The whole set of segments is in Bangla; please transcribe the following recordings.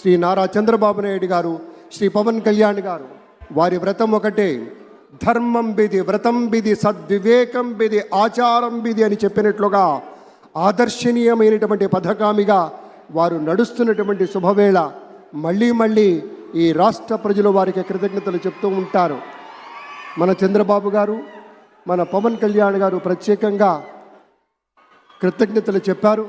శ్రీ నారా చంద్రబాబు నాయుడు గారు శ్రీ పవన్ కళ్యాణ్ గారు వారి వ్రతం ఒకటే. ధర్మం బిది వ్రతం బిది సద్వివేకం బిది ఆచారం బిది అని చెప్పినట్లుగా ఆదర్శనీయమైనటువంటి పథకామిగా వారు నడుస్తున్నటువంటి శుభవేళ మళ్ళీ మళ్ళీ ఈ రాష్ట్ర ప్రజలు వారికి కృతజ్ఞతలు చెప్తూ ఉంటారు. మన చంద్రబాబు గారు మన పవన్ కళ్యాణ్ గారు ప్రత్యేకంగా కృతజ్ఞతలు చెప్పారు.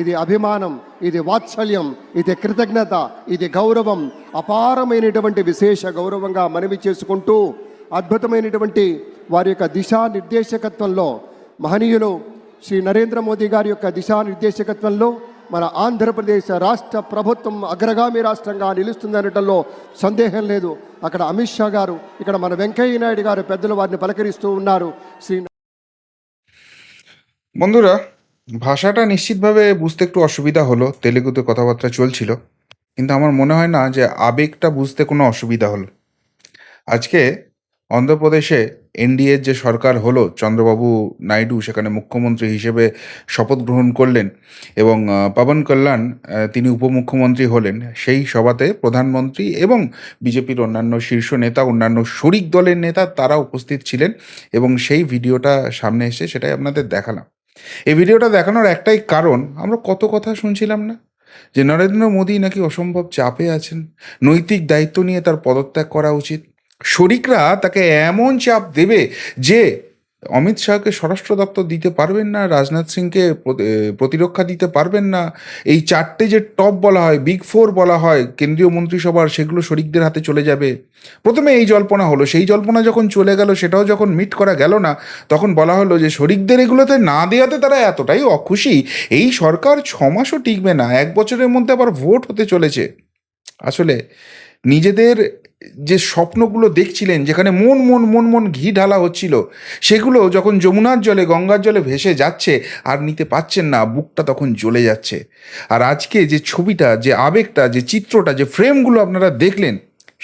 ఇది అభిమానం ఇది వాత్సల్యం ఇది కృతజ్ఞత ఇది గౌరవం. అపారమైనటువంటి విశేష గౌరవంగా మనవి చేసుకుంటూ అద్భుతమైనటువంటి వారి యొక్క దిశానిర్దేశకత్వంలో మహనీయులు శ్రీ నరేంద్ర మోదీ గారి యొక్క దిశానిర్దేశకత్వంలో మన ఆంధ్రప్రదేశ్ రాష్ట్ర ప్రభుత్వం అగ్రగామి రాష్ట్రంగా నిలుస్తుందనటంలో సందేహం లేదు. అక్కడ అమిత్ షా గారు ఇక్కడ మన వెంకయ్య నాయుడు గారు పెద్దలు వారిని పలకరిస్తూ ఉన్నారు. శ్రీ ముందురా. ভাষাটা নিশ্চিতভাবে বুঝতে একটু অসুবিধা হলো, তেলেগুতে কথাবার্তা চলছিল। কিন্তু আমার মনে হয় না যে আবেগটা বুঝতে কোনো অসুবিধা হলো। আজকে অন্ধ্রপ্রদেশে এনডিএর যে সরকার হলো, চন্দ্রবাবু নাইডু, সেখানে মুখ্যমন্ত্রী হিসেবে শপথ গ্রহণ করলেন এবং পবন কল্যাণ তিনি উপমুখ্যমন্ত্রী হলেন। সেই সভাতে প্রধানমন্ত্রী এবং বিজেপির অন্যান্য শীর্ষ নেতা, অন্যান্য শরিক দলের নেতা, তারা উপস্থিত ছিলেন এবং সেই ভিডিওটা সামনে এসে সেটাই আপনাদের দেখালাম। এই ভিডিওটা দেখানোর একটাই কারণ, আমরা কত কথা শুনছিলাম না? যে নরেন্দ্র মোদী নাকি অসম্ভব চাপে আছেন, নৈতিক দায়িত্ব নিয়ে তার পদত্যাগ করা উচিত। শরিকরা তাকে এমন চাপ দেবে যে অমিত শাহকে স্বরাষ্ট্র দপ্তর দিতে পারবেন না, রাজনাথ সিংকে প্রতিরক্ষা দিতে পারবেন না। এই চারটে যে টপ বলা হয়, বিগ ফোর বলা হয়, কেন্দ্রীয় মন্ত্রিসভার, সেগুলো শরিকদের হাতে চলে যাবে। প্রথমে এই জল্পনা হলো, সেই জল্পনা যখন চলে গেল, সেটাও যখন মিট করা গেল না, তখন বলা হলো যে শরিকদের এগুলোতে না দেওয়াতে তারা এতটাই অখুশি। এই সরকার ছ মাসও টিকবে না, এক বছরের মধ্যে আবার ভোট হতে চলেছে। আসলে নিজেদের যে স্বপ্নগুলো দেখছিলেন, যেখানে মন মন মন মন ঘি ঢালা হচ্ছিল, সেগুলো যখন যমুনার জলে, গঙ্গার জলে ভেসে যাচ্ছে, আর নিতে পাচ্ছেন না, বুকটা তখন জ্বলে যাচ্ছে। আর আজকে যে ছবিটা, যে আবেগটা, যে চিত্রটা, যে ফ্রেমগুলো আপনারা দেখলেন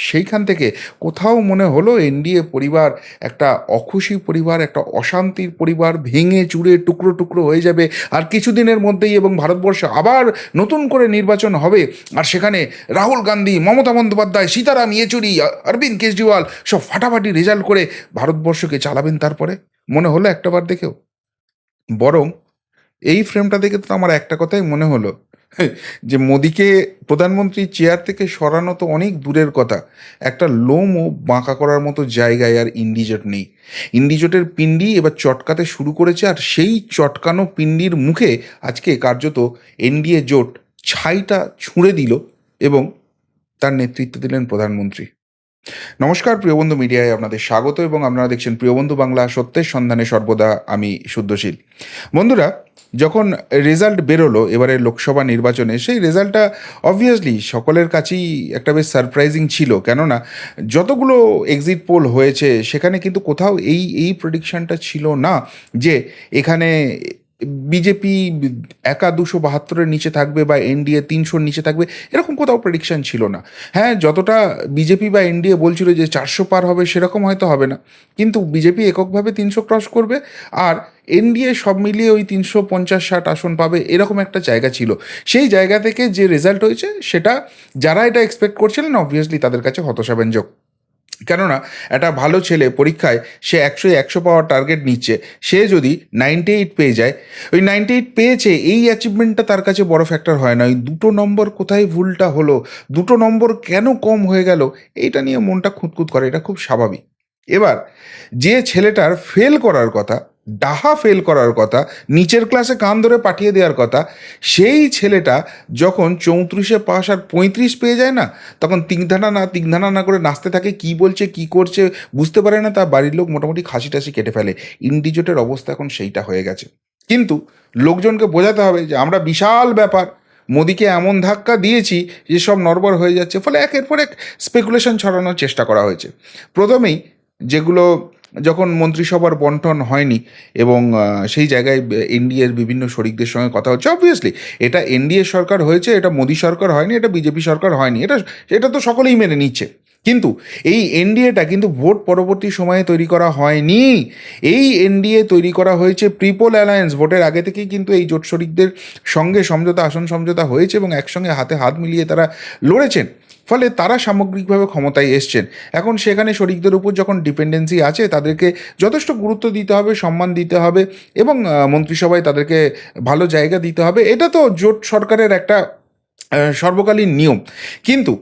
সেইখান থেকে কোথাও মনে হলো এনডিএ পরিবার একটা অখুশি পরিবার, একটা অশান্তির পরিবার ভেঙে চুড়ে টুকরো টুকরো হয়ে যাবে। আর কিছুদিনের মধ্যেই এবং ভারতবর্ষে আবার নতুন করে নির্বাচন হবে। আর সেখানে রাহুল গান্ধী, মমতা বন্দ্যোপাধ্যায়, সীতারাম ইয়েচুরি, অরবিন্দ কেজরিওয়াল সব ফাটাফাটি রেজাল্ট করে ভারতবর্ষকে চালাবেন তারপরে? মনে হলো একটাবার দেখেও? বরং এই ফ্রেমটা দেখে তো আমার একটা কথাই মনে হলো। যে মোদিকে প্রধানমন্ত্রী চেয়ার থেকে সরানো তো অনেক দূরের কথা। একটা লোমও বাঁকা করার মতো জায়গায় আর ইন্ডিজোট নেই। ইন্ডিজোটের পিণ্ডি এবার চটকাতে শুরু করেছে আর সেই চটকানো পিণ্ডির মুখে আজকে কার্যত এনডিএ জোট ছাইটা ছুঁড়ে দিল এবং তার নেতৃত্ব দিলেন প্রধানমন্ত্রী। নমস্কার প্রিয়বন্ধু মিডিয়ায় আপনাদের স্বাগত এবং আপনারা দেখছেন প্রিয়বন্ধু বাংলা সত্যের সন্ধানে সর্বদা আমি শুদ্ধশীল। বন্ধুরা যখন রেজাল্ট বেরোলো, এবারে লোকসভা নির্বাচনে, সেই রেজাল্টটা অবভিয়াসলি সকলের কাছেই একটা বেশ সারপ্রাইজিং ছিল। কেননা, যতগুলো এক্সিট পোল হয়েছে, সেখানে কিন্তু কোথাও এই এই প্রোডিকশানটা ছিল না যে এখানে বিজেপি একা দুশো বাহাত্তরের নিচে থাকবে বা এনডিএ তিনশোর নিচে থাকবে, এরকম কোথাও প্রেডিকশন ছিল না। হ্যাঁ যতটা বিজেপি বা এনডিএ বলছিল যে চারশো পার হবে, সেরকম হয়তো হবে না। কিন্তু বিজেপি এককভাবে তিনশো ক্রস করবে আর এনডিএ সব মিলিয়ে ওই তিনশো পঞ্চাশ ষাট আসন পাবে, এরকম একটা জায়গা ছিল। সেই জায়গা থেকে যে রেজাল্ট হয়েছে, সেটা যারা এটা এক্সপেক্ট করছিলেন অবভিয়াসলি তাদের কাছে হতাশাব্যঞ্জক কেননা একটা ভালো ছেলে পরীক্ষায় সে একশো একশো পাওয়ার টার্গেট নিচ্ছে, সে যদি নাইনটি এইট পেয়ে যায়, ওই নাইনটি এইট পেয়েছে, এই অ্যাচিভমেন্টটা তার কাছে বড় ফ্যাক্টর হয় না। ওই দুটো নম্বর কোথায় ভুলটা হলো, দুটো নম্বর কেন কম হয়ে গেল, এইটা নিয়ে মনটা খুঁতখুত করে, এটা খুব স্বাভাবিক। এবার, যে ছেলেটার ফেল করার কথা ডাহা ফেল করার কথা, নিচের ক্লাসে কান ধরে পাঠিয়ে দেওয়ার কথা, সেই ছেলেটা যখন চৌত্রিশে পাস আর পঁয়ত্রিশ পেয়ে যায় না, তখন তিনধানা না তিনধানা না করে নাচতে থাকে, কি বলছে, কি করছে, বুঝতে পারে না তার বাড়ির লোক মোটামুটি খাসি টাসি কেটে ফেলে। ইন্ডিজোটের অবস্থা এখন সেইটা হয়ে গেছে। কিন্তু লোকজনকে বোঝাতে হবে যে আমরা বিশাল ব্যাপার। মোদিকে এমন ধাক্কা দিয়েছি যে সব নড়বড় হয়ে যাচ্ছে, ফলে একের পর এক স্পেকুলেশন ছড়ানোর চেষ্টা করা হয়েছে। প্রথমেই যেগুলো যখন মন্ত্রিসভার বন্টন হয়নি এবং সেই জায়গায় এনডিএর বিভিন্ন শরিকদের সঙ্গে কথা হচ্ছে অবভিয়াসলি এটা এনডিএ সরকার হয়েছে, এটা মোদী সরকার হয়নি, এটা বিজেপি সরকার হয়নি, এটা এটা তো সকলেই মেনে নিচ্ছে। কিন্তু এই এনডিএটা কিন্তু ভোট পরবর্তী সময়ে তৈরি করা হয়নি। এই এনডিএ তৈরি করা হয়েছে প্রিপোল অ্যালায়েন্স ভোটের আগে থেকেই কিন্তু এই জোট শরিকদের সঙ্গে সমঝোতা, আসন সমঝোতা হয়েছে এবং একসঙ্গে হাতে হাত মিলিয়ে তারা লড়েছেন। ফলে তারা সামগ্রিকভাবে ক্ষমতায় এসছেন। এখন সেখানে শরিকদের উপর যখন ডিপেন্ডেন্সি আছে, তাদেরকে যথেষ্ট গুরুত্ব দিতে হবে, সম্মান দিতে হবে এবং মন্ত্রিসভায় তাদেরকে ভালো জায়গা দিতে হবে। এটা তো জোট সরকারের একটা সর্বকালীন নিয়ম। কিন্তু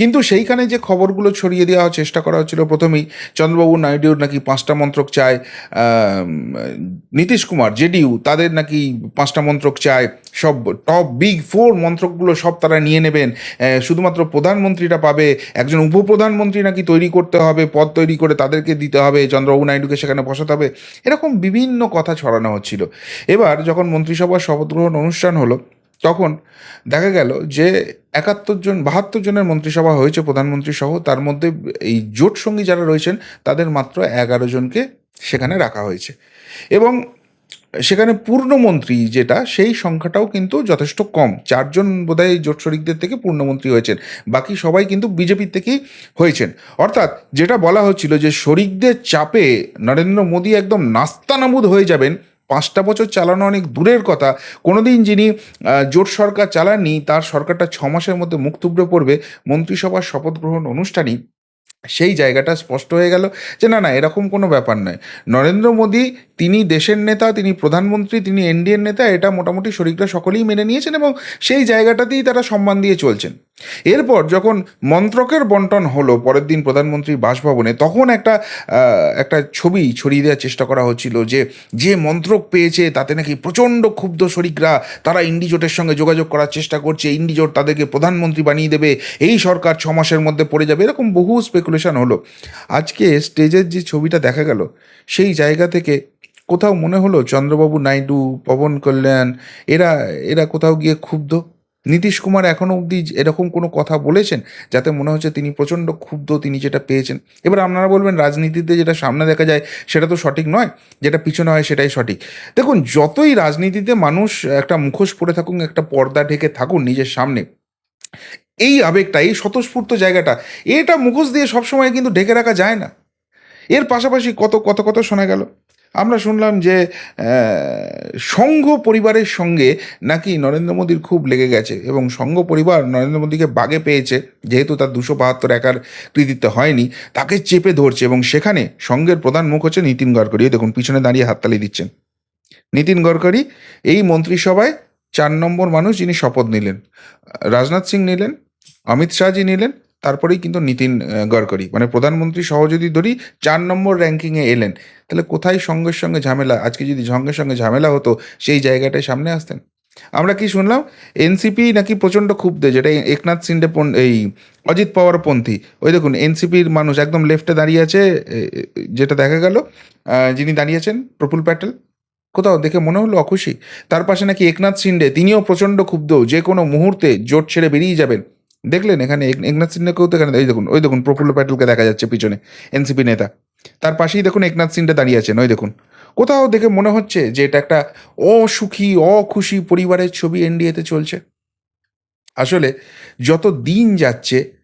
কিন্তু সেইখানে যে খবরগুলো ছড়িয়ে দেওয়ার চেষ্টা করা হচ্ছিল, প্রথমেই চন্দ্রবাবু নাইডুর নাকি পাঁচটা মন্ত্রক চায় নীতিশ কুমার, জেডিইউ, তাদের নাকি পাঁচটা মন্ত্রক চায়, সব টপ বিগ ফোর মন্ত্রকগুলো সব তারা নিয়ে নেবেন শুধুমাত্র প্রধানমন্ত্রীরা পাবে, একজন উপপ্রধানমন্ত্রী নাকি তৈরি করতে হবে, পদ তৈরি করে তাদেরকে দিতে হবে, চন্দ্রবাবু নাইডুকে সেখানে বসাতে হবে, এরকম বিভিন্ন কথা ছড়ানো হচ্ছিল। এবার যখন মন্ত্রিসভার শপথ গ্রহণ অনুষ্ঠান হলো তখন দেখা গেল যে একাত্তর জন, বাহাত্তর জনের মন্ত্রিসভা হয়েছে, প্রধানমন্ত্রী সহ, তার মধ্যে এই জোট সঙ্গী যারা রয়েছেন, তাদের মাত্র এগারো জনকে সেখানে রাখা হয়েছে। এবং সেখানে পূর্ণমন্ত্রী যেটা, সেই সংখ্যাটাও কিন্তু যথেষ্ট কম। চারজন বোধহয় জোট শরিকদের থেকে পূর্ণমন্ত্রী হয়েছেন, বাকি সবাই কিন্তু বিজেপির থেকেই হয়েছেন। অর্থাৎ যেটা বলা হচ্ছিল যে শরিকদের চাপে নরেন্দ্র মোদী একদম নাস্তানাবুদ হয়ে যাবেন পাঁচটা বছর চালানো অনেক দূরের কথা। কোনোদিন যিনি জোট সরকার চালাননি, তার সরকারটা ছ মাসের মধ্যে মুখ থুবড়ে পড়বে মন্ত্রিসভার শপথ গ্রহণ অনুষ্ঠানই। সেই জায়গাটা স্পষ্ট হয়ে গেল যে, না না, এরকম কোনো ব্যাপার নয়। নরেন্দ্র মোদী, তিনি দেশের নেতা, তিনি প্রধানমন্ত্রী, তিনি এনডিএর নেতা, এটা মোটামুটি শরিকরা সকলেই মেনে নিয়েছেন এবং সেই জায়গাটাতেই তারা সম্মান দিয়ে চলছেন। এরপর যখন মন্ত্রকের বন্টন হলো, পরের দিন প্রধানমন্ত্রীর বাসভবনে, তখন একটা একটা ছবি ছড়িয়ে দেওয়ার চেষ্টা করা হচ্ছিল যে যে মন্ত্রক পেয়েছে, তাতে নাকি প্রচণ্ড ক্ষুব্ধ শরিকরা, তারা ইন্ডিজোটের সঙ্গে যোগাযোগ করার চেষ্টা করছে ইন্ডিজোট তাদেরকে প্রধানমন্ত্রী বানিয়ে দেবে, এই সরকার ছ মাসের মধ্যে পড়ে যাবে, এরকম বহু স্পেকুলেশন হলো। আজকে স্টেজের যে ছবিটা দেখা গেল, সেই জায়গা থেকে কোথাও মনে হলো চন্দ্রবাবু নাইডু, পবন কল্যাণ, এরা এরা কোথাও গিয়ে ক্ষুব্ধ? নীতিশ কুমার এখনও অবধি এরকম কোনো কথা বলেছেন যাতে মনে হচ্ছে তিনি প্রচণ্ড ক্ষুব্ধ তিনি যেটা পেয়েছেন? এবার আপনারা বলবেন রাজনীতিতে যেটা সামনে দেখা যায় সেটা তো সঠিক নয়, যেটা পিছনে হয় সেটাই সঠিক। দেখুন, যতই রাজনীতিতে মানুষ একটা মুখোশ পরে থাকুন একটা পর্দা ঢেকে থাকুন নিজের সামনে, এই আবেগটা এই স্বতঃস্ফূর্ত জায়গাটা। এটা মুখোশ দিয়ে সবসময় কিন্তু ঢেকে রাখা যায় না। এর পাশাপাশি কত কত কত শোনা গেল? আমরা শুনলাম যে সংঘ পরিবারের সঙ্গে নাকি নরেন্দ্র মোদীর খুব লেগে গেছে এবং সংঘ পরিবার নরেন্দ্র মোদীকে বাগে পেয়েছে, যেহেতু তার দুশো বাহাত্তর একার কৃতিত্ব হয়নি, তাকে চেপে ধরছে এবং সেখানে সংঘের প্রধান মুখ হচ্ছে নীতিন গডকরি। দেখুন, পিছনে দাঁড়িয়ে হাততালি দিচ্ছেন। নীতিন গডকরি, এই মন্ত্রিসভায় চার নম্বর মানুষ যিনি শপথ নিলেন, রাজনাথ সিং নিলেন, অমিত শাহজি নিলেন তারপরেই কিন্তু নীতিন গডকরি। মানে প্রধানমন্ত্রী সহ যদি ধরি, চার নম্বর র্যাঙ্কিংয়ে এলেন। তাহলে কোথায় সঙ্গের সঙ্গে ঝামেলা? আজকে যদি সঙ্গের সঙ্গে ঝামেলা হতো, সেই জায়গাটায় সামনে আসতেন। আমরা কি শুনলাম? এনসিপি নাকি প্রচণ্ড ক্ষুব্ধ, যেটা একনাথ সিন্ডে এই অজিত পাওয়ার পন্থী ওই দেখুন এনসিপির মানুষ একদম লেফটে দাঁড়িয়ে আছে যেটা দেখা গেল যিনি দাঁড়িয়েছেন, প্রফুল প্যাটেল। কোথাও দেখে মনে হলো অখুশি। তার পাশে নাকি একনাথ সিন্ডে, তিনিও প্রচণ্ড ক্ষুব্ধ। যে কোনো মুহূর্তে জোট ছেড়ে বেরিয়ে যাবেন। দেখলেন এখানে এক- একনাথ সিনহাকেও তো এখানে, এই দেখুন, ওই দেখুন, প্রফুল্ল প্যাটেলকে দেখা যাচ্ছে পিছনে, এনসিপি নেতা। তার পাশেই দেখুন একনাথ সিনটা দাঁড়িয়ে আছেন, ওই দেখুন। কোথাও দেখে মনে হচ্ছে যে এটা একটা অসুখী, অখুশি পরিবারের ছবি এনডিএতে চলছে। আসলে যত দিন যাচ্ছে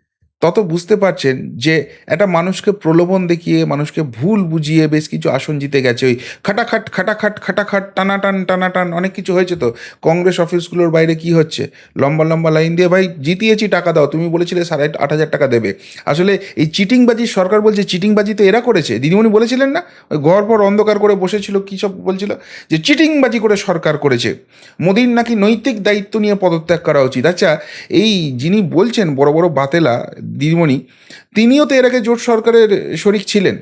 তত বুঝতে পারছেন যে একটা মানুষকে প্রলোভন দেখিয়ে, মানুষকে ভুল বুঝিয়ে বেশ কিছু আসন জিতে গেছে। ওই খাটাখাট খাটাখাট খাটাখাট, টানাটান টানাটান অনেক কিছু হয়েছে তো। কংগ্রেস অফিসগুলোর বাইরে কি হচ্ছে? লম্বা লম্বা লাইন দিয়ে, ভাই, জিতিয়েছি টাকা দাও, তুমি বলেছিলে সাড়ে আট হাজার টাকা দেবে। আসলে এই চিটিংবাজি, সরকার বলছে চিটিংবাজি তো এরা করেছে। দিদিমণি বলেছিলেন না? ওই ঘর পর অন্ধকার করে বসেছিল, কী সব বলছিল? যে চিটিংবাজি করে সরকার করেছে। মোদির নাকি নৈতিক দায়িত্ব নিয়ে পদত্যাগ করা উচিত। আচ্ছা এই যিনি বলছেন, বড় বড় বাতেলা দিদিমণি, তিনিও তো এর আগে জোট সরকারের শরিক ছিলেন।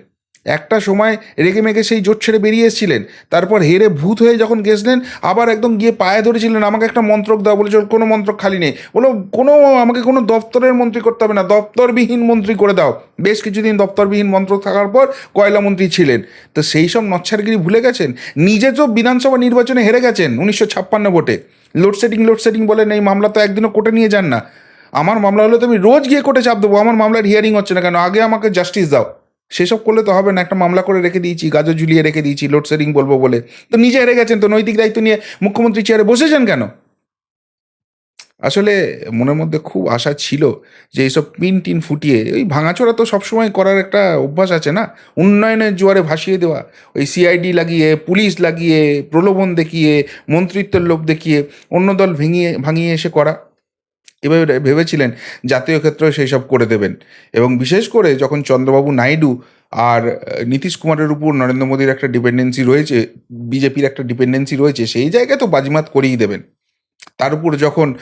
একটা সময় রেগে মেগে সেই জোট ছেড়ে বেরিয়ে এসেছিলেন। তারপর হেরে ভূত হয়ে যখন গেছিলেন, আবার একদম গিয়ে পায়ে ধরেছিলেন, আমাকে একটা মন্ত্রক দাও। বলেছিল কোনো মন্ত্রক খালি নেই। বলো, কোনো, আমাকে কোনো দপ্তরের মন্ত্রী করতে হবে না, দপ্তরবিহীন মন্ত্রী করে দাও। বেশ কিছুদিন দপ্তরবিহীন মন্ত্রক থাকার পর কয়লা মন্ত্রী ছিলেন। তো সেই সব নচ্ছারগিরি ভুলে গেছেন? নিজে তো বিধানসভা নির্বাচনে হেরে গেছেন উনিশশো ছাপ্পান্ন ভোটে। লোডশেডিং লোডশেডিং বলেন এই মামলা তো একদিনও কোর্টে নিয়ে যান না। আমার মামলা হলে তো আমি রোজ গিয়ে কোর্টে চাপ দেবো, আমার মামলার হিয়ারিং হচ্ছে না কেন? আগে আমাকে জাস্টিস দাও। সেসব করলে তো হবে না, একটা মামলা করে রেখে দিয়েছি, গাজর ঝুলিয়ে রেখে দিয়েছি লোডশেডিং বলব বলে। তো নিজে হেরে গেছেন, তো নৈতিক দায়িত্ব নিয়ে মুখ্যমন্ত্রী চেয়ারে বসেছেন কেন? আসলে মনের মধ্যে খুব আশা ছিল যে এইসব পিন টিন ফুটিয়ে ওই ভাঙাচোরা তো সবসময় করার একটা অভ্যাস আছে না? উন্নয়নের জোয়ারে ভাসিয়ে দেওয়া, ওই সিআইডি লাগিয়ে, পুলিশ লাগিয়ে, প্রলোভন দেখিয়ে, মন্ত্রিত্বের লোভ দেখিয়ে, অন্য দল ভেঙিয়ে, ভাঙিয়ে এসে করা। এভাবে ভেবেছিলেন জাতীয় ক্ষেত্রেও সেই সব করে দেবেন। এবং বিশেষ করে যখন চন্দ্রবাবু নাইডু আর নীতিশ কুমারের উপর নরেন্দ্র মোদীর একটা ডিপেন্ডেন্সি রয়েছে, বিজেপির একটা ডিপেন্ডেন্সি রয়েছে, সেই জায়গায় তো বাজিমাত করেই দেবেন। তার উপর যখন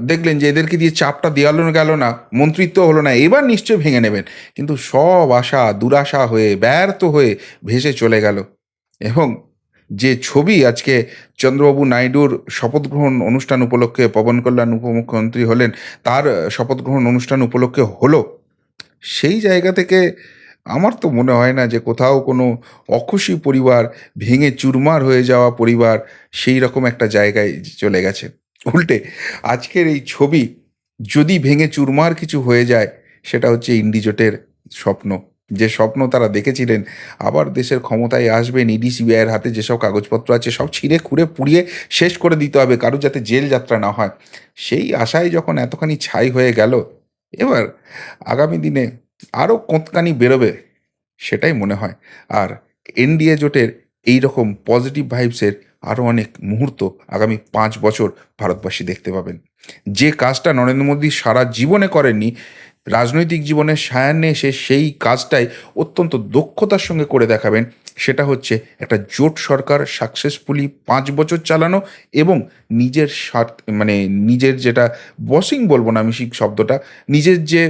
দেখলেন যে এদেরকে দিয়ে চাপটা দেওয়ালো গেল না, মন্ত্রিত্ব হলো না, এবার নিশ্চয়ই ভেঙে নেবেন। কিন্তু সব আশা, দুরাশা হয়ে ব্যর্থ হয়ে ভেসে চলে গেল। এবং যে ছবি আজকে চন্দ্রবাবু নাইডুর শপথ গ্রহণ অনুষ্ঠান উপলক্ষে পবন কল্যাণ উপমুখ্যমন্ত্রী হলেন, তার শপথ গ্রহণ অনুষ্ঠান উপলক্ষে হলো, সেই জায়গা থেকে আমার তো মনে হয় না যে কোথাও কোনো অখুশি পরিবার, ভেঙে চুরমার হয়ে যাওয়া পরিবার সেই রকম একটা জায়গায় চলে গেছে। উল্টে আজকের এই ছবি যদি ভেঙে চুরমার কিছু হয়ে যায়, সেটা হচ্ছে ইন্ডিজোটের স্বপ্ন। যে স্বপ্ন তারা দেখেছিলেন, আবার দেশের ক্ষমতায় আসবেন, ইডি সিবিআইয়ের হাতে যেসব কাগজপত্র আছে, সব ছিঁড়ে খুঁড়ে পুড়িয়ে শেষ করে দিতে হবে, কারও যাতে জেল যাত্রা না হয়। সেই আশায় যখন এতখানি ছাই হয়ে গেল, এবার আগামী দিনে আরও কোঁতকানি বেরোবে, সেটাই মনে হয়। আর এনডিএ জোটের এই রকম পজিটিভ ভাইবসের আরও অনেক মুহূর্ত আগামী পাঁচ বছর ভারতবাসী দেখতে পাবেন। যে কাজটা নরেন্দ্র মোদী সারা জীবনে করেননি রাজনৈতিক জীবনে সায়ান্নে এসে সেই কাজটাই অত্যন্ত দক্ষতার সঙ্গে করে দেখাবেন। সেটা হচ্ছে একটা জোট সরকার সাকসেসফুলি পাঁচ বছর চালানো এবং নিজের স্বার্থ মানে নিজের যেটা বসিং বলব না আমি সেই শব্দটা, নিজের যে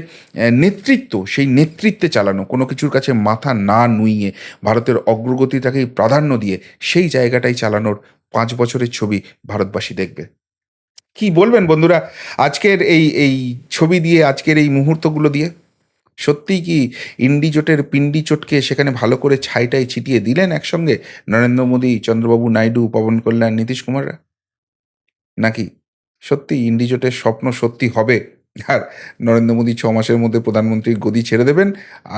নেতৃত্ব, সেই নেতৃত্বে চালানো, কোনো কিছুর কাছে মাথা না নুইয়ে, ভারতের অগ্রগতিটাকেই প্রাধান্য দিয়ে সেই জায়গাটাই চালানোর পাঁচ বছরের ছবি ভারতবাসী দেখবে। কি বলবেন বন্ধুরা? আজকের এই এই ছবি দিয়ে, আজকের এই মুহূর্তগুলো দিয়ে সত্যিই কি ইন্ডি জোটের পিন্ডি চটকে সেখানে ভালো করে ছাইটাই ছিটিয়ে দিলেন একসঙ্গে নরেন্দ্র মোদী, চন্দ্রবাবু নাইডু, পবন কল্যাণ, নীতিশ কুমাররা? নাকি সত্যি ইন্ডি জোটের স্বপ্ন সত্যি হবে? আর নরেন্দ্র মোদী ছ মাসের মধ্যে প্রধানমন্ত্রীর গদি ছেড়ে দেবেন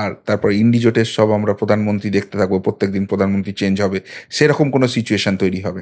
আর তারপর ইন্ডি জোটের সব আমরা প্রধানমন্ত্রী দেখতে থাকব, প্রত্যেকদিন প্রধানমন্ত্রী চেঞ্জ হবে, সেরকম কোনো সিচুয়েশন তৈরি হবে।